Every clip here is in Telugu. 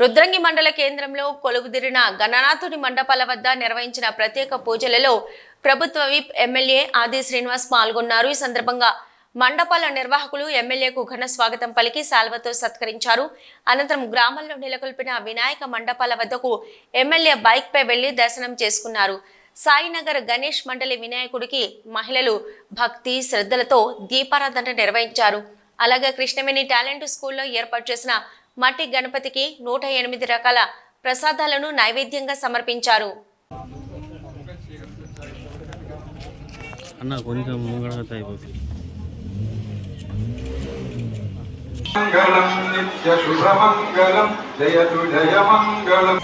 రుద్రంగి మండల కేంద్రంలో కొలువుదిరిన గణనాథుని మండపాల వద్ద నిర్వహించిన ప్రత్యేక పూజలలో ప్రభుత్వ విప్ ఎమ్మెల్యే ఆది శ్రీనివాస్ పాల్గొన్నారు. ఈ సందర్భంగా మండపాల నిర్వాహకులు ఎమ్మెల్యేకు ఘన స్వాగతం పలికి శాల్వతో సత్కరించారు. అనంతరం గ్రామంలో నెలకొల్పిన వినాయక మండపాల వద్దకు ఎమ్మెల్యే బైక్పై వెళ్ళి దర్శనం చేసుకున్నారు. సాయినగర్ గణేష్ మండలి వినాయకుడికి మహిళలు భక్తి శ్రద్ధలతో దీపారాధన నిర్వహించారు. అలాగే కృష్ణవేణి టాలెంట్ స్కూల్లో ఏర్పాటు చేసిన మట్టి గణపతికి నూట ఎనిమిది రకాల ప్రసాదాలను నైవేద్యంగా సమర్పించారు. అన్న కొంచెం ముంగడగా అయిపోతుంది. మంగళం నిత్య శుభమంగళం జయతు జయమంగళం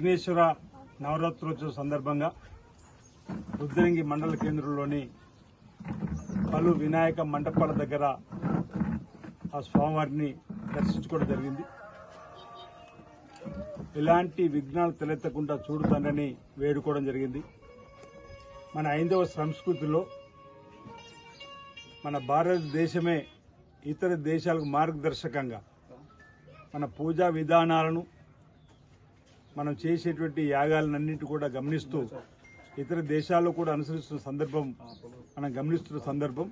విఘ్నేశ్వర నవరాత్రోత్సవ సందర్భంగా రుద్రంగి మండల కేంద్రంలోని పలు వినాయక మండపాల దగ్గర ఆ స్వామివారిని దర్శించుకోవడం జరిగింది. ఎలాంటి విఘ్నాలు తలెత్తకుండా చూడుతానని వేడుకోవడం జరిగింది. మన ఐదవ సంస్కృతిలో మన భారతదేశమే ఇతర దేశాలకు మార్గదర్శకంగా మన పూజా విధానాలను మనం చేసేటువంటి యాగాలన్నింటి కూడా గమనిస్తూ ఇతర దేశాల్లో కూడా అనుసరిస్తున్న సందర్భం మనం గమనిస్తున్న సందర్భం.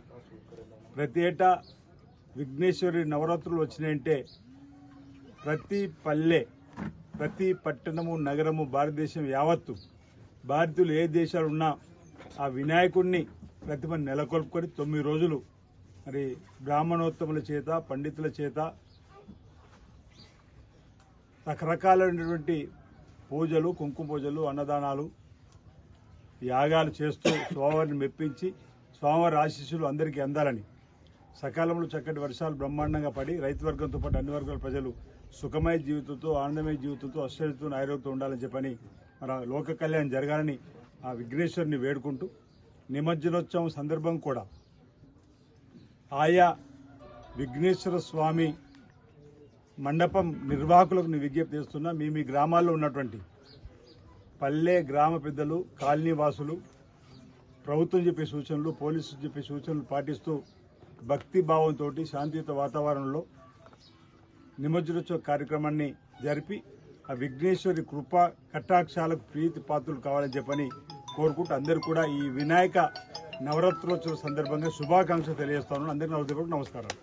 ప్రతి ఏటా విఘ్నేశ్వరి నవరాత్రులు వచ్చినాయంటే ప్రతి పల్లె ప్రతి పట్టణము నగరము భారతదేశం యావత్తు భారతీయులు ఏ దేశాలు ఉన్నా ఆ వినాయకుడిని ప్రతిభ నెలకొల్పుకొని తొమ్మిది రోజులు మరి బ్రాహ్మణోత్తముల చేత పండితుల చేత రకరకాలైనటువంటి పూజలు కుంకుమ పూజలు అన్నదానాలు యాగాలు చేస్తూ స్వామివారిని మెప్పించి స్వామివారి ఆశీస్సులు అందరికీ అందాలని. సకాలంలో చక్కటి వర్షాలు బ్రహ్మాండంగా పడి రైతు వర్గంతో పాటు అన్ని వర్గాల ప్రజలు సుఖమయ జీవితంతో ఆనందమయ జీవితంతో అశ్చర్యతో ఆరోగ్యంతో ఉండాలని చెప్పని మన లోక కళ్యాణం జరగాలని ఆ విఘ్నేశ్వరుని వేడుకుంటూ నిమజ్జనోత్సవం సందర్భం కూడా. ఆయా విఘ్నేశ్వర స్వామి మండపం నిర్వాహకులకు నేను విజ్ఞప్తి చేస్తున్నా మీ మీ గ్రామాల్లో ఉన్నటువంటి పల్లె గ్రామ పెద్దలు కాలనీ వాసులు ప్రభుత్వం చెప్పే సూచనలు పోలీసులు చెప్పే సూచనలు పాటిస్తూ భక్తి భావంతో శాంతియుత వాతావరణంలో నిమజ్జనోత్సవ కార్యక్రమాన్ని జరిపి ఆ విఘ్నేశ్వరి కృప కటాక్షాలకు ప్రీతి పాత్రలు కావాలని చెప్పని కోరుకుంటూ అందరూ కూడా ఈ వినాయక నవరాత్రోత్సవ సందర్భంగా శుభాకాంక్షలు తెలియజేస్తాను అందరికీ నవరాత్రి నమస్కారం